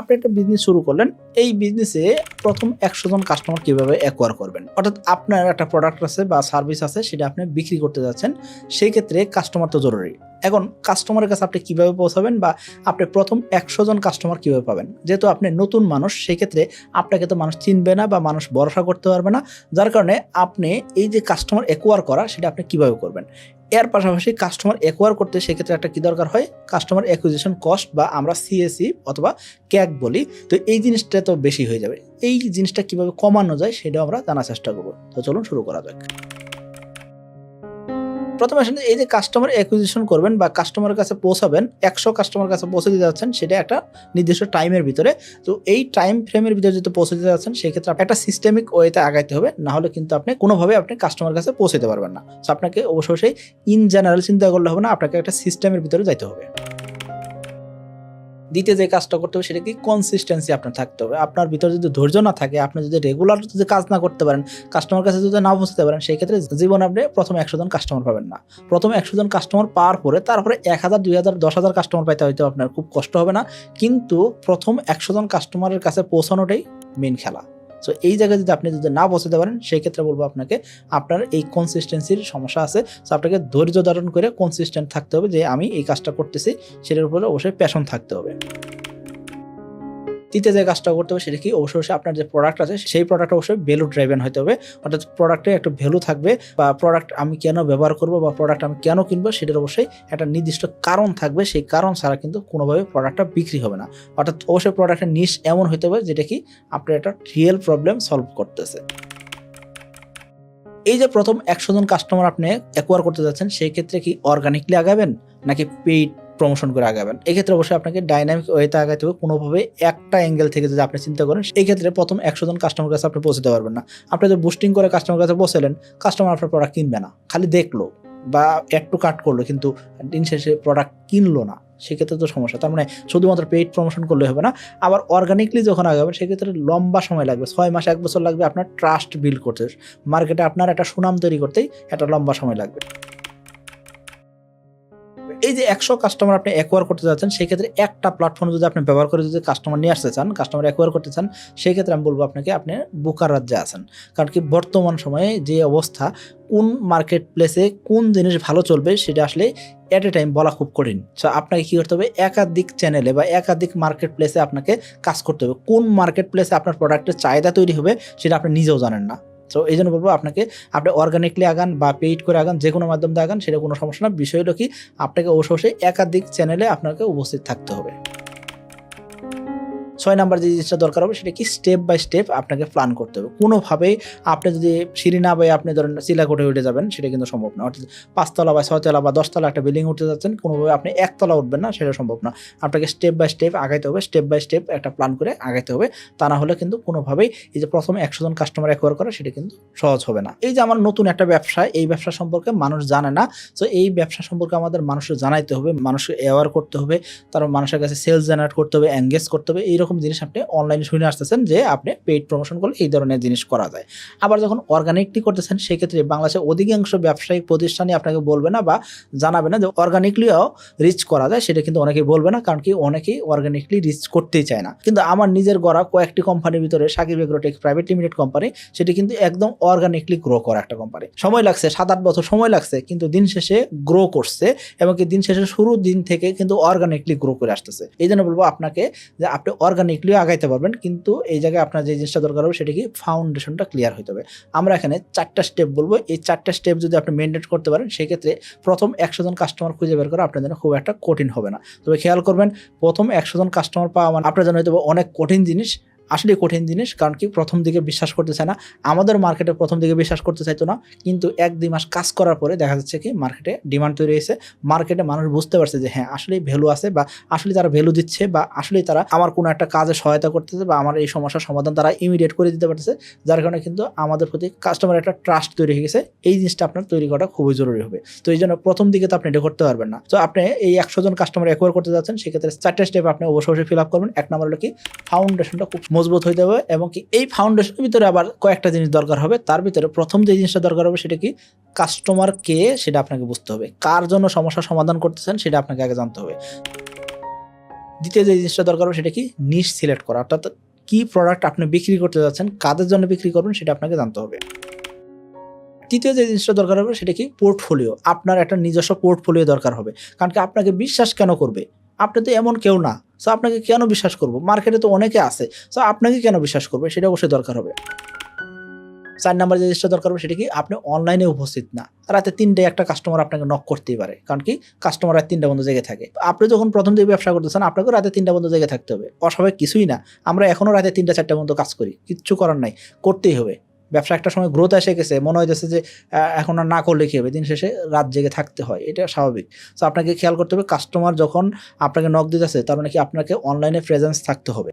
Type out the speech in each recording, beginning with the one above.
আপনি একটা বিজনেস শুরু করলেন, এই বিজনেসে প্রথম একশো জন কাস্টমার কীভাবে অ্যাকোয়ার করবেন? অর্থাৎ আপনার একটা প্রোডাক্ট আছে বা সার্ভিস আছে সেটা আপনি বিক্রি করতে যাচ্ছেন, সেই ক্ষেত্রে কাস্টমার তো জরুরি। এখন কাস্টমারের কাছে আপনি কীভাবে পৌঁছাবেন বা আপনি প্রথম একশো জন কাস্টমার কীভাবে পাবেন? যেহেতু আপনি নতুন মানুষ, সেই ক্ষেত্রে আপনাকে তো মানুষ চিনবে না বা মানুষ ভরসা করতে পারবে না। যার কারণে আপনি এই যে কাস্টমার অ্যাকোয়ার করা, সেটা আপনি কীভাবে করবেন? এর পাশাপাশি কাস্টমার অ্যাকোয়ার করতে সেক্ষেত্রে একটা কি দরকার হয়? কাস্টমার অ্যাকুইজিশন কস্ট বা আমরা সিএসি অথবা ক্যাক বলি, তো এই জিনিসটা তো বেশি হয়ে যাবে। এই জিনিসটা কীভাবে কমানো যায় সেটাও আমরা জানার চেষ্টা করব। তো চলুন শুরু করা যাক। প্রথমে আসলে এই যে কাস্টমার অ্যাকুইজিশন করবেন বা কাস্টমারের কাছে পৌঁছাবেন, একশো কাস্টমার কাছে পৌঁছে দিতে যাচ্ছেন, সেটা একটা নির্দিষ্ট টাইমের ভিতরে। তো এই টাইম ফ্রেমের ভিতরে যদি পৌঁছে দিতে যাচ্ছেন, সেক্ষেত্রে একটা সিস্টেমিক ওয়েতে আগাইতে হবে, না হলে কিন্তু আপনি কোনোভাবে আপনি কাস্টমার কাছে পৌঁছাতে পারবেন না। আপনাকে অবশ্যই ইন জেনারেল চিন্তা করলে হবে না, আপনাকে একটা সিস্টেমের ভিতরে যাইতে হবে। দ্বিতীয় যে কাজটা করতে হবে, সেটা কি কনসিস্টেন্সি আপনার থাকতে হবে। আপনার ভিতরে যদি ধৈর্য না থাকে, আপনি যদি রেগুলার যদি কাজ না করতে পারেন কাস্টমার কাছে যদি না পৌঁছতে পারেন, সেই ক্ষেত্রে জীবনে আপনি প্রথম একশো জন কাস্টমার পাবেন না। প্রথম একশো জন কাস্টমার পাওয়ার পরে, তারপরে এক হাজার, দুই হাজার, দশ হাজার কাস্টমার পাইতে হয়তো আপনার খুব কষ্ট হবে না। কিন্তু প্রথম একশো জন কাস্টমারের কাছে পৌঁছানোটাই মেন খেলা। সো এই জায়গায় যদি আপনি যদি না পৌঁছাতে পারেন, সেই ক্ষেত্রে বলব আপনাকে, আপনার এই কনসিস্টেন্সির সমস্যা আছে। সো আপনাকে ধৈর্য ধারণ করে কনসিস্টেন্ট থাকতে হবে যে, আমি এই কাজটা করতেছি, সেটার উপরে অবশ্যই প্যাশন থাকতে হবে। তৃতীয় যে কাজটা করতে হবে সেটা কি? অবশ্যই আপনার যে প্রোডাক্ট আছে, সেই প্রোডাক্ট অবশ্যই ভ্যালু ড্রাইভেন হতে হবে। অর্থাৎ প্রোডাক্টে একটা ভ্যালু থাকবে বা প্রোডাক্ট আমি কেন ব্যবহার করব বা প্রোডাক্ট আমি কেন কিনবো সেটার অবশ্যই একটা নির্দিষ্ট কারণ থাকবে। সেই কারণ ছাড়া কিন্তু কোনোভাবে প্রোডাক্টটা বিক্রি হবে না। অর্থাৎ অবশ্যই প্রোডাক্টের নিশ এমন হতে হবে যেটা কি আপনার একটা রিয়েল প্রবলেম সলভ করতেছে। এই যে প্রথম একশো জন কাস্টমার আপনি অ্যাকোয়ার করতে যাচ্ছেন, সেই ক্ষেত্রে কি অর্গানিকলি আগাবেন? নাকি পেইড প্রমোশন করে আগাবেন। এক্ষেত্রে অবশ্যই আপনাকে ডাইনামিক ওয়েতে আগাইতে হবে। কোনোভাবে একটা অ্যাঙ্গেল থেকে যদি আপনি চিন্তা করেন এই ক্ষেত্রে প্রথম একশো জন কাস্টমার কাছে আপনি পৌঁছতে পারবেন না। আপনি যদি বুস্টিং করে কাস্টমার কাছে বসেলেন কাস্টমার আপনার প্রোডাক্ট কিনবে না। খালি দেখল বা একটু কাট করল, কিন্তু দিন শেষে প্রোডাক্ট কিনলো না। সেক্ষেত্রে তো সমস্যা। তার মানে শুধুমাত্র পেইড প্রমোশন করলে হবে না। আবার অর্গানিকলি যখন আগাবেন, সেক্ষেত্রে লম্বা সময় লাগবে। ছয় মাস, এক বছর লাগবে আপনার ট্রাস্ট বিল্ড করতে। মার্কেটে আপনার একটা সুনাম তৈরি করতেই একটা লম্বা সময় লাগবে। এই যে একশো কাস্টমার আপনি অ্যাকোয়ার করতে যাচ্ছেন, সেক্ষেত্রে একটা প্ল্যাটফর্ম যদি আপনি ব্যবহার করে যদি কাস্টমার নিয়ে আসতে চান কাস্টমার অ্যাকোয়ার করতে চান, সেক্ষেত্রে আমি বলব আপনাকে আপনি বুকার রাজ্যে আছেন। কারণ কি বর্তমান সময়ে যে অবস্থা, কোন মার্কেট প্লেসে কোন জিনিস ভালো চলবে সেটা আসলে অ্যাট এ টাইম বলা খুব কঠিন। সো আপনাকে কী করতে হবে? একাধিক চ্যানেলে বা একাধিক মার্কেট প্লেসে আপনাকে কাজ করতে হবে। কোন মার্কেট প্লেসে আপনার প্রোডাক্টের চাহিদা তৈরি হবে, সেটা আপনি নিজেও জানেন না। তো এই জন্য বলব আপনাকে, আপনি অর্গানিকলি আগান বা পেইড করে আগান যে কোনো মাধ্যম দিয়ে আগান, সেটা কোনো সমস্যা না। বিষয় হলো কি, আপনাকে অবশ্যই একাধিক চ্যানেলে আপনাকে উপস্থিত থাকতে হবে। ছয় নাম্বার যে জিনিসটা দরকার হবে সেটা কি স্টেপ বাই স্টেপ আপনাকে প্ল্যান করতে হবে। কোনোভাবেই আপনি যদি সিঁড়ি না বাই আপনি ধরেন শিলাকোটে উঠে যাবেন, সেটা কিন্তু সম্ভব না। অর্থাৎ পাঁচতলা বা ছয়তলা বা দশতলা একটা বিল্ডিং উঠতে যাচ্ছেন, কোনোভাবে আপনি একতলা উঠবেন না, সেটা সম্ভব না। আপনাকে স্টেপ বাই স্টেপ আগাইতে হবে স্টেপ বাই স্টেপ একটা প্ল্যান করে আগাইতে হবে। তা না হলে কিন্তু কোনোভাবেই এই যে প্রথম একশো জন কাস্টমার অ্যাকোয়ার করা, সেটা কিন্তু সহজ হবে না। এই যে আমার নতুন একটা ব্যবসা, এই ব্যবসা সম্পর্কে মানুষ জানে না। তো এই ব্যবসা সম্পর্কে আমাদের মানুষের জানাইতে হবে, মানুষকে অ্যাওয়ার করতে হবে, তারপর মানুষের কাছে সেলস জেনারেট করতে হবে এঙ্গেজ করতে হবে, এইরকম জিনিস আপনি অনলাইনে শুনে আসতেছেন যে আপনি পেইড প্রমোশন করলে এই ধরনের জিনিস করা যায়। আবার যখন অর্গানিকলি করতেছেন, সেক্ষেত্রে বাংলাদেশের অধিকাংশ ব্যবসায়িক প্রতিষ্ঠানই আপনাকে বলবে না বা জানাবে না যে অর্গানিকলিও রিচ করা যায়, সেটা কিন্তু অনেকেই বলবে না, কারণ কি অনেকেই অর্গানিকলি রিচ করতেই চায় না। কিন্তু আমার নিজের গড়া কয়েকটি কোম্পানির ভিতরে, Shakib Agrotech private limited company সেটি কিন্তু একদম অর্গানিকলি গ্রো করা একটা কোম্পানি সময় লাগছে সাত আট বছর সময় লাগছে, কিন্তু দিন শেষে গ্রো করছে, এবং কি দিন শেষে শুরু দিন থেকে কিন্তু অর্গানিকলি গ্রো করে আসতেছে। এই জন্য বলব আপনাকে যে আপনি অর্গানিকলিও আগাইতে পারবেন, কিন্তু এই জায়গায় আপনার যে জিনিসটা দরকার হবে সেটা কি ফাউন্ডেশনটা ক্লিয়ার হইতে হবে। আমরা এখানে চারটা স্টেপ বলব। এই চারটা স্টেপ যদি আপনি মেনটেন করতে পারেন, সেক্ষেত্রে প্রথম একশো জন কাস্টমার খুঁজে বের করা আপনার জন্য খুব একটা কঠিন হবে না। তবে খেয়াল করবেন, প্রথম একশো জন কাস্টমার পাওয়া মানে আপনার জন্য হয়তো অনেক কঠিন জিনিস। আসলে কঠিন জিনিস, কারণ কি প্রথম দিকে বিশ্বাস করতে চায় না। আমাদের মার্কেটে প্রথম দিকে বিশ্বাস করতে চাইতো না, কিন্তু এক দুই মাস কাজ করার পরে দেখা যাচ্ছে কি মার্কেটে ডিমান্ড তৈরি হয়েছে। মার্কেটে মানুষ বুঝতে পারছে যে হ্যাঁ আসলেই ভ্যালু আছে বা আসলে তারা ভ্যালু দিচ্ছে বা আসলেই তারা আমার কোনো একটা কাজে সহায়তা করতেছে বা আমার এই সমস্যার সমাধান তারা ইমিডিয়েট করে দিতে পারতেছে। যার কারণে কিন্তু আমাদের প্রতি কাস্টমার একটা ট্রাস্ট তৈরি হয়ে গেছে। এই জিনিসটা আপনার তৈরি করা খুবই জরুরি হবে। তো এই জন্য প্রথম দিকে তো আপনি এটা করতে পারবেন না। তো আপনি এই একশো জন কাস্টমার অ্যাকোয়ার করতে যাচ্ছেন, সেক্ষেত্রে চারটে স্টেপ আপনি অবশ্যই ফিল আপ করবেন। এক নম্বর হলো কি ফাউন্ডেশনটা খুব মজবুত হইতে হবে এবং কি এই ফাউন্ডেশনের ভিতরে আবার কয়েকটা জিনিস দরকার হবে। তার ভিতরে প্রথম যে জিনিসটা দরকার হবে সেটা কি? কাস্টমার কে সেটা আপনাকে বুঝতে হবে। কার জন্য সমস্যার সমাধান করতেছেন সেটা আপনাকে আগে জানতে হবে। দ্বিতীয় যে জিনিসটা দরকার হবে সেটা কি? নিশ সিলেক্ট করা। অর্থাৎ কী প্রোডাক্ট আপনি বিক্রি করতে যাচ্ছেন, কাদের জন্য বিক্রি করবেন সেটা আপনাকে জানতে হবে। তৃতীয় যে জিনিসটা দরকার হবে সেটা কি? পোর্টফোলিও আপনার একটা নিজস্ব পোর্টফোলিও দরকার হবে। কারণ কি আপনাকে বিশ্বাস কেন করবে? আপনি তো এমন কেউ না। সো আপনাকে কেন বিশ্বাস করব? মার্কেটে তো অনেকে আছে। সো আপনাকে কেন বিশ্বাস করবে? সেটা অবশ্যই দরকার হবে। চার নাম্বার যে জিনিসটা দরকার হবে, সেটা কি? আপনি অনলাইনে উপস্থিত না। রাতে তিনটে একটা কাস্টমার আপনাকে নক করতেই পারে। কারণ কি? কাস্টমার রাত তিনটা বন্ধ জেগে থাকে। আপনি যখন প্রথম দিকে ব্যবসা করতেছেন আপনাকে রাতে তিনটা বন্ধ জেগে থাকতে হবে। অস্বাভাবিক কিছুই না। আমরা এখনও রাতে তিনটা, চারটা বন্ধ কাজ করি। কিচ্ছু করার নাই। করতেই হবে। ব্যবসা একটা সময় গ্রোথ এসে গেছে, মনে হইতেছে যে এখন আর না করলে কি হবে? দিন শেষে রাত জেগে থাকতে হয়, এটা স্বাভাবিক। তো আপনাকে খেয়াল করতে হবে কাস্টমার যখন আপনাকে নক দিতেছে, তার মানে কি আপনাকে অনলাইনে প্রেজেন্স থাকতে হবে।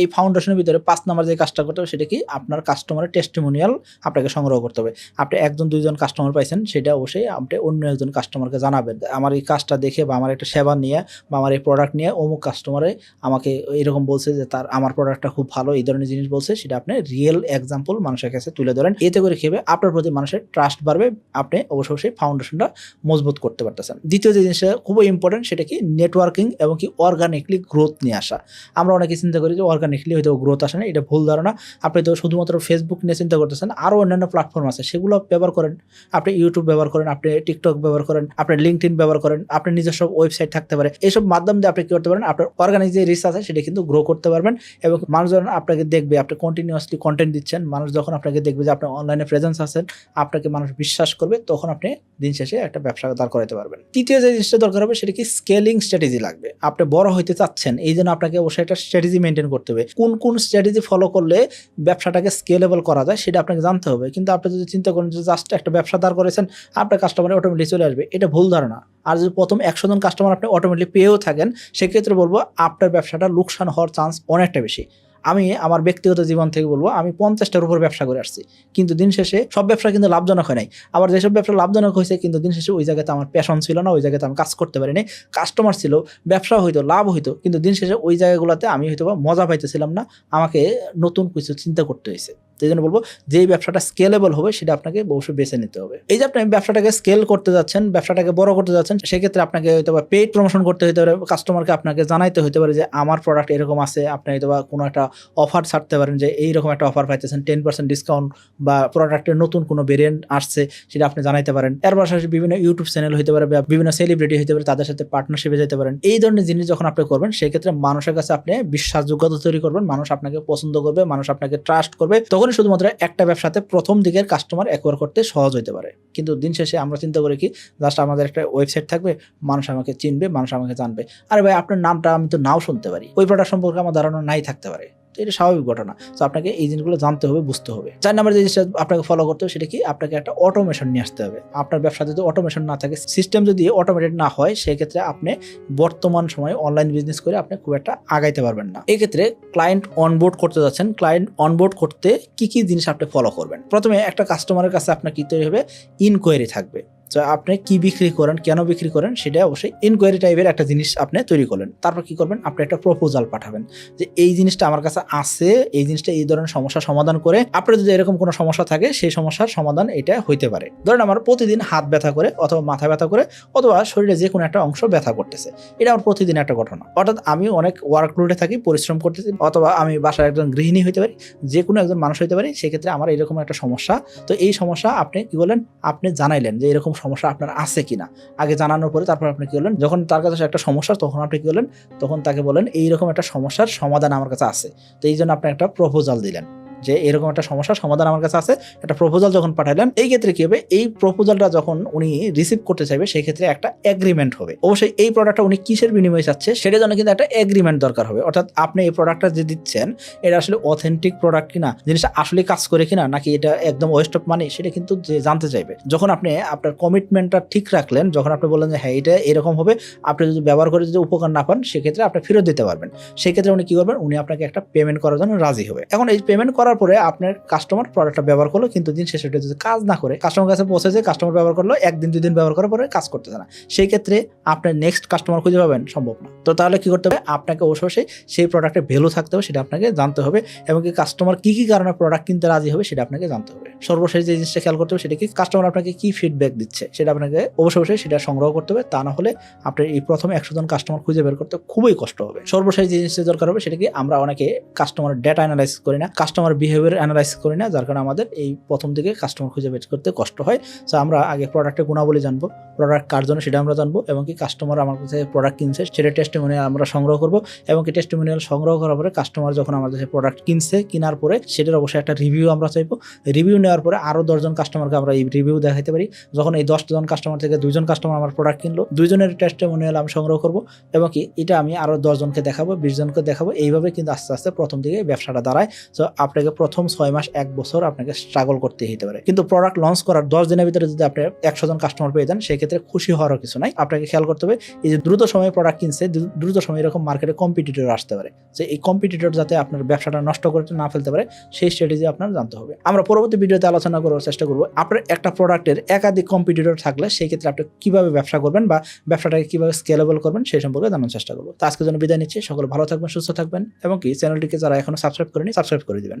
এই ফাউন্ডেশনের ভিতরে পাঁচ নাম্বার যে কাজটা করতে হবে, সেটা কি? আপনার কাস্টমারের টেস্টিমোনিয়াল আপনাকে সংগ্রহ করতে হবে। আপনি একজন, দুইজন কাস্টমার পাইছেন, সেটা অবশ্যই আপনি অন্য একজন কাস্টমারকে জানাবেন। আমার এই কাজটা দেখে বা আমার একটা সেবা নিয়ে বা আমার এই প্রোডাক্ট নিয়ে অমুক কাস্টমারে আমাকে এরকম বলছে যে তার, আমার প্রোডাক্টটা খুব ভালো, এই ধরনের জিনিস বলছে, সেটা আপনি রিয়েল এক্সাম্পল মানুষের কাছে তুলে ধরেন। এতে করে খেবে আপনার প্রতি মানুষের ট্রাস্ট বাড়বে, আপনি অবশ্যই অবশ্যই ফাউন্ডেশনটা মজবুত করতে পারতেছেন। দ্বিতীয় যে জিনিসটা খুবই ইম্পর্টেন্ট সেটা কি? নেটওয়ার্কিং এবং কি অর্গানিকলি গ্রোথ নিয়ে আসা। আমরা অনেকে চিন্তা করি যে অর্গানিকলি হয়তো গ্রোথ আসে না, এটা ভুল ধারণা। আপনি তো শুধুমাত্র ফেসবুক নিয়ে চিন্তা করতেছেন আরও অন্যান্য প্ল্যাটফর্ম আছে, সেগুলো ব্যবহার করেন। আপনি ইউটিউব ব্যবহার করেন, আপনি টিকটক ব্যবহার করেন, আপনি লিঙ্কড ব্যবহার করেন আপনার নিজস্ব ওয়েবসাইট থাকতে পারে। এইসব মাধ্যম দিয়ে আপনি কি করতে পারেন? আপনার অর্গানিক যে রিচ আছে, সেটা কিন্তু গ্রো করতে পারবেন এবং মানুষ যখন আপনাকে দেখবে, আপনি কন্টিনিউয়াসলি কন্টেন্ট দিচ্ছেন। মানুষ যখন আপনাকে দেখবে যে আপনি অনলাইনে প্রেজেন্স আছেন, আপনাকে মানুষ বিশ্বাস করবে, তখন আপনি দিন শেষে একটা ব্যবসা দাঁড় করাতে পারবেন। তৃতীয় যে জিনিসটা দরকার হবে, সেটা কি স্কেলিং স্ট্র্যাটেজি লাগবে? আপনি বড় হইতে চাচ্ছেন এই জন্য আপনাকে অবশ্যই একটা স্ট্র্যাটেজি মেনটেন করতে কোন কোন স্ট্র্যাটেজি ফলো করলে ব্যবসাটাকে স্কেলেবল করা যায় সেটা আপনাকে জানতে হবে। কিন্তু আপনি যদি চিন্তা করেন যে জাস্ট একটা ব্যবসা দাঁড় করেছেন, আপনার কাস্টমার অটোমেটিক চলে আসবে। এটা ভুল ধারণা। আর যদি প্রথম একশো জন কাস্টমার আপনি অটোমেটিক পেয়েও থাকেন, সেক্ষেত্রে বলব আপনার ব্যবসাটা লোকসান হওয়ার চান্স অনেকটা বেশি। আমি আমার ব্যক্তিগত জীবন থেকে বলব, আমি পঞ্চাশটার উপর ব্যবসা করে আসছি। কিন্তু দিন শেষে সব ব্যবসা কিন্তু লাভজনক হয় নাই। আবার যেসব ব্যবসা লাভজনক হয়েছে, কিন্তু দিন শেষে ওই জায়গাতে আমার প্যাশন ছিল না, ওই জায়গাতে আমি কাজ করতে পারিনি। কাস্টমার ছিল ব্যবসা হইতো লাভ হইতো, কিন্তু দিন শেষে ওই জায়গাগুলোতে আমি হয়তো মজা পাইতেছিলাম না। আমাকে নতুন কিছু চিন্তা করতে হয়েছে। সেই জন্য বলব, যেই ব্যবসাটা স্কেলেবল হবে সেটা আপনাকে অবশ্যই বেছে নিতে হবে। এই যে আপনি ব্যবসাটাকে স্কেল করতে যাচ্ছেন, ব্যবসাটাকে বড় করতে যাচ্ছেন, সেক্ষেত্রে আপনাকে হয়তো বা পেইড প্রমোশন করতে হতে পারে কাস্টমারকে আপনাকে জানাইতে হতে পারে যে, আমার প্রোডাক্ট এরকম আছে, আপনি হয়তো বা কোনো একটা অফার ছাড়তে পারেন যে, এইরকম একটা অফার পাইতেছেন টেন পার্সেন্ট ডিসকাউন্ট বা প্রোডাক্টের নতুন কোনো ভেরিয়েন্ট আসছে, সেটা আপনি জানাইতে পারেন। এর পাশাপাশি বিভিন্ন ইউটিউব চ্যানেল হতে পারে বা বিভিন্ন সেলিব্রিটি হতে পারে, তাদের সাথে পার্টনারশিপে যেতে পারেন। এই ধরনের জিনিস যখন আপনি করবেন, সেক্ষেত্রে মানুষের কাছে আপনি বিশ্বাসযোগ্যতা তৈরি করবেন, মানুষ আপনাকে পছন্দ করবে, মানুষ আপনাকে ট্রাস্ট করবে তখনই শুধুমাত্র একটা ব্যবসাতে প্রথম দিকের কাস্টমার অ্যাকোয়ার করতে সহজ হতে পারে। কিন্তু দিন শেষে আমরা চিন্তা করি কি জাস্ট আমাদের একটা ওয়েবসাইট থাকবে, মানুষ আমাকে চিনবে, মানুষ আমাকে জানবে। আরে ভাই, আপনার নামটা আমি তো নাও শুনতে পারি। ওই প্রোডাক্ট সম্পর্কে আমার ধারণা নাই থাকতে পারে। তো এটা স্বাভাবিক ঘটনা। তো আপনাকে এই জিনিসগুলো জানতে হবে, বুঝতে হবে। চার নাম্বার যে জিনিসটা আপনাকে ফলো করতে হবে, সেটা কি? আপনাকে একটা অটোমেশন নিয়ে আসতে হবে। আপনার ব্যবসা যদি অটোমেশন না থাকে সিস্টেম যদি অটোমেটেড না হয়, সেক্ষেত্রে আপনি বর্তমান সময়ে অনলাইন বিজনেস করে আপনি খুব একটা আগাইতে পারবেন না। এক্ষেত্রে ক্লায়েন্ট অনবোর্ড করতে যাচ্ছেন। ক্লায়েন্ট অনবোর্ড করতে কি কি জিনিস আপনি ফলো করবেন? প্রথমে একটা কাস্টমারের কাছে আপনার কি তৈরি হবে? ইনকোয়ারি থাকবে। তো আপনি কি বিক্রি করেন, কেন বিক্রি করেন, সেটা অবশ্যই ইনকোয়ারি টাইপের একটা জিনিস আপনি তৈরি করলেন। তারপর কি করবেন? আপনি একটা প্রপোজাল পাঠাবেন যে, এই জিনিসটা আমার কাছে আছে, এই জিনিসটা এই ধরনের সমস্যা সমাধান করে, আপনার যদি এরকম কোনো সমস্যা থাকে, সেই সমস্যার সমাধান এটা হইতে পারে। ধরেন আমার প্রতিদিন হাত ব্যথা করে অথবা মাথা ব্যথা করে অথবা শরীরে যে কোনো একটা অংশ ব্যথা করতেছে, এটা আমার প্রতিদিন একটা ঘটনা। অর্থাৎ আমি অনেক ওয়ার্কলোডে থাকি, পরিশ্রম করতেছি, অথবা আমি বাসার একজন গৃহিণী হইতে পারি, যে কোনো একজন মানুষ হইতে পারি, সেক্ষেত্রে আমার এরকম একটা সমস্যা। তো এই সমস্যা আপনি কি বলেন আপনি জানাইলেন যে, এরকম সমস্যা আপনার আছে কিনা। আগে জানানোর পরে তারপর আপনি কী বললেন যখন তার কাছে একটা সমস্যা, তখন আপনি কি বলেন তখন তাকে বলেন এইরকম একটা সমস্যার সমাধান আমার কাছে আছে। তো এই জন্য আপনি একটা প্রপোজাল দিলেন। যে এরকম একটা সমস্যার সমাধান আমার কাছে আছে। একটা প্রপোজাল যখন পাঠালেন এই ক্ষেত্রে কি হবে? এই প্রপোজালটা যখন উনি রিসিভ করতে চাইবে, সেই ক্ষেত্রে একটা এগ্রিমেন্ট হবে। অবশ্যই এই প্রোডাক্টটা উনি কিসের বিনিময়ে চাচ্ছে সেটার জন্য কিন্তু একটা এগ্রিমেন্ট দরকার হবে। অর্থাৎ আপনি এই প্রোডাক্টটা যে দিচ্ছেন, এটা আসলে অথেন্টিক প্রোডাক্ট কিনা, জিনিসটা আসলে কাজ করে কিনা, নাকি এটা একদম ওয়েস্ট অফ মানি সেটা কিন্তু যে জানতে চাইবে। যখন আপনি আপনার কমিটমেন্টটা ঠিক রাখলেন, যখন আপনি বললেন যে হ্যাঁ এটা এরকম হবে। আপনি যদি ব্যবহার করে যদি উপকার না পান, সেক্ষেত্রে আপনি ফেরত দিতে পারবেন। সেক্ষেত্রে উনি কি করবেন? উনি আপনাকে একটা পেমেন্ট করার জন্য রাজি হবে। এখন এই পেমেন্ট করার করার পরে আপনার কাস্টমার প্রোডাক্টটা ব্যবহার করল, কিন্তু দিন শেষে যদি কাজ না করে কাস্টমার কাছে পৌঁছেছে কাস্টমার ব্যবহার করল, একদিন, দুদিন ব্যবহার করার পরে কাজ করতেছে না। সেই ক্ষেত্রে আপনার নেক্সট কাস্টমার খুঁজে পাবেন সম্ভব না। তো তাহলে কি করতে হবে? আপনাকে অবশ্যই সেই প্রোডাক্টের ভ্যালু থাকতে হবে, সেটা আপনাকে জানতে হবে, এবং কি কাস্টমার কি কি কারণে প্রোডাক্ট কিনতে রাজি হবে, সেটা আপনাকে জানতে হবে। সর্বশেষ যে জিনিসটা খেয়াল করতে হবে, সেটা কি? কাস্টমার আপনাকে কি ফিডব্যাক দিচ্ছে? সেটা আপনাকে অবশ্যই অবশ্যই সেটা সংগ্রহ করতে হবে, তা না হলে আপনার এই প্রথমে একশো জন কাস্টমার খুঁজে বের করতে খুবই কষ্ট হবে। সর্বশেষ যে জিনিসটা দরকার হবে, সেটা কি? আমরা অনেকে কাস্টমার ডেটা অ্যানালাইসিস করি না। কাস্টমার বিহেভিয়ার অ্যানালাইসিস করি না, যার কারণে আমাদের এই প্রথম দিকে কাস্টমার খুঁজে বের করতে কষ্ট হয়। সো আমরা আগে প্রোডাক্টের গুণাবলী জানব প্রোডাক্ট কার জন্য সেটা আমরা জানব এবং কি কাস্টমার আমার কাছে প্রোডাক্ট কিনছে সেটা টেস্টিমোনিয়াল আমরা সংগ্রহ করব এবং কি টেস্টিমোনিয়াল সংগ্রহ করার পরে কাস্টমার যখন আমাদের কাছে প্রোডাক্ট কিনছে, কেনার পরে সেটার অবশ্যই একটা রিভিউ আমরা চাইব। রিভিউ নেওয়ার পরে আরও দশজন কাস্টমারকে আমরা এই রিভিউ দেখাতে পারি। যখন এই দশজন কাস্টমার থেকে দুজন কাস্টমার আমার প্রোডাক্ট কিনলো, দুইজনের টেস্টিমোনিয়াল আমি সংগ্রহ করব এবং কি এটা আমি আরও দশজনকে দেখাবো বিশজনকে দেখাবো। এইভাবে কিন্তু আস্তে আস্তে প্রথম দিকে ব্যবসাটা দাঁড়ায়। তো আপনাকে প্রথম ছয় মাস, এক বছর আপনাকে স্ট্রাগল করতে হতে পারে। কিন্তু প্রোডাক্ট লঞ্চ করার দশ দিনের ভিতরে যদি আপনি একশো জন কাস্টমার পেয়ে যান, সেক্ষেত্রে খুশি হওয়ারও কিছু নাই। আপনাকে খেয়াল করতে হবে, এই যে দ্রুত সময়ে প্রোডাক্ট কিনছে দ্রুত সময়ে এরকম মার্কেটে কম্পিটিটর আসতে পারে। যে এই কম্পিটিটর যাতে আপনার ব্যবসাটা নষ্ট করতে না ফেলতে পারে, সেই স্ট্র্যাটেজি আপনার জানতে হবে। আমরা পরবর্তী ভিডিওতে আলোচনা করার চেষ্টা করব, আপনার একটা প্রোডাক্টের একাধিক কম্পিটিটর থাকলে সেই ক্ষেত্রে আপনি কীভাবে ব্যবসা করবেন বা ব্যবসাটাকে কীভাবে স্কেলেবল করবেন, সেই সম্পর্কে জানার চেষ্টা করব। তো আজকের জন্য বিদায় নিচ্ছি, সকলে ভালো থাকবেন, সুস্থ থাকবেন এবং কি চ্যানেলটিকে যারা এখনও সাবস্ক্রাইব করেনি সাবস্ক্রাইব করে দিবেন।